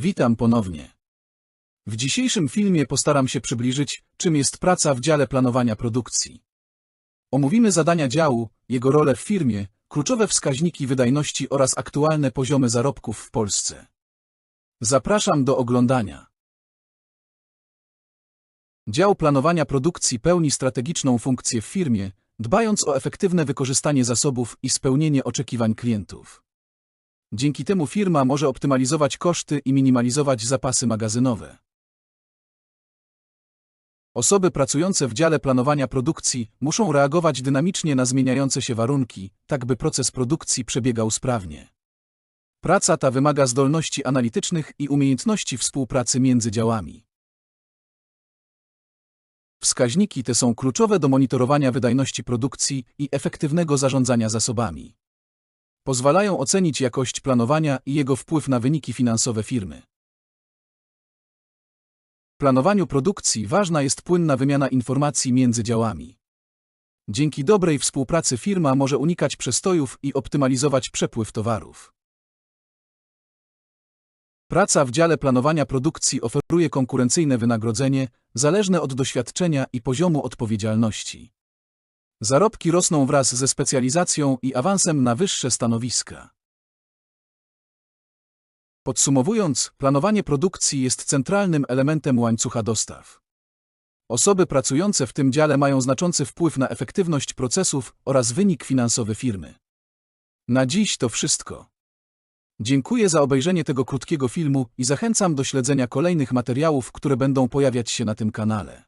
Witam ponownie. W dzisiejszym filmie postaram się przybliżyć, czym jest praca w dziale planowania produkcji. Omówimy zadania działu, jego rolę w firmie, kluczowe wskaźniki wydajności oraz aktualne poziomy zarobków w Polsce. Zapraszam do oglądania. Dział planowania produkcji pełni strategiczną funkcję w firmie, dbając o efektywne wykorzystanie zasobów i spełnienie oczekiwań klientów. Dzięki temu firma może optymalizować koszty i minimalizować zapasy magazynowe. Osoby pracujące w dziale planowania produkcji muszą reagować dynamicznie na zmieniające się warunki, tak by proces produkcji przebiegał sprawnie. Praca ta wymaga zdolności analitycznych i umiejętności współpracy między działami. Wskaźniki te są kluczowe do monitorowania wydajności produkcji i efektywnego zarządzania zasobami. Pozwalają ocenić jakość planowania i jego wpływ na wyniki finansowe firmy. W planowaniu produkcji ważna jest płynna wymiana informacji między działami. Dzięki dobrej współpracy firma może unikać przestojów i optymalizować przepływ towarów. Praca w dziale planowania produkcji oferuje konkurencyjne wynagrodzenie, zależne od doświadczenia i poziomu odpowiedzialności. Zarobki rosną wraz ze specjalizacją i awansem na wyższe stanowiska. Podsumowując, planowanie produkcji jest centralnym elementem łańcucha dostaw. Osoby pracujące w tym dziale mają znaczący wpływ na efektywność procesów oraz wynik finansowy firmy. Na dziś to wszystko. Dziękuję za obejrzenie tego krótkiego filmu i zachęcam do śledzenia kolejnych materiałów, które będą pojawiać się na tym kanale.